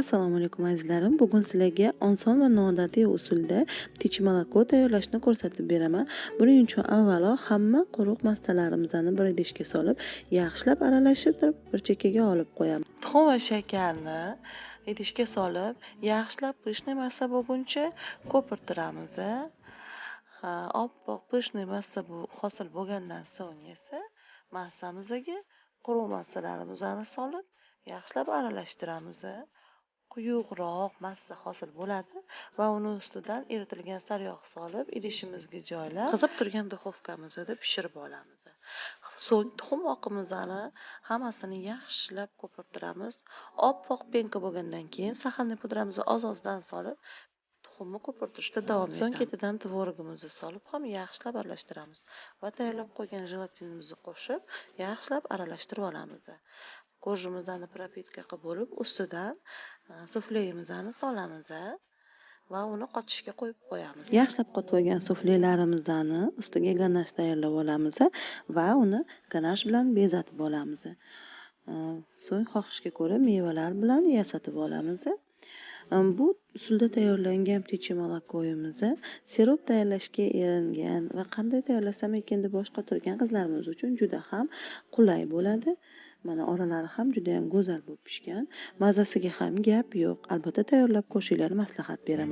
assalomu alaykum azizlarim. Bugun sizlarga oson va noodatiy usulda ptichi moloko tayyorlashni ko'rsatib beraman. Buning uchun avvalo hamma quruq massalarimizni bir idishga solib yaxshilab aralashib turib bir chekkaga olib qo'yamiz tuxum va shakarni idishga solib yaxshilab пышный massa bo'lguncha ko'pirtiramiz oppoq пышный massa hosil bo'lgandan so'ng esa massamizga quruq massalarimizni solib yaxshilab aralashtiramiz quyuqroq massa hosil bo'ladi va uni ustidan eritilgan sariyog' solib idishimizga joylab qizib turgan duxovkamizda pishirib olamiz. So'ng tuxum oqimizni hammasini yaxshilab ko'pirtiramiz. Oppoq penka bo'lgandan keyin saxalniy pudramizni oz ozdan solib tuxumni ko'pirtirishda davom etamiz. So'ng ketidan tvorogimizni solib ham yaxshilab aralashtiramiz va tayyorlab qo'ygan jelatinimizni qo'shib yaxshilab aralashtirib olamiz korjimizni propitka qilib bo'lib ustidan e, suflemizni solamiz va uni qotishga qo'yib qo'yamiz. Yaxshilab qotib olgan suflelarimizni ustiga ganash tayyorlab olamiz va uni ganash bilan bezatib olamiz. E, so'ng xohishga ko'ra mevalar bilan yasatib olamiz e, bu usulda tayyorlangan pichi molokoyimiz sirop tayyorlashga eringan va qanday tayyorlasam ekan deb bosh qotirgan qizlarimiz uchun juda ham qulay bo'ladi. Mana oralari ham judayam go'zal bo'lib pishgan. Mazasiga ham gap yo'q. Albatta tayyorlab ko'rishinglarni maslahat beraman.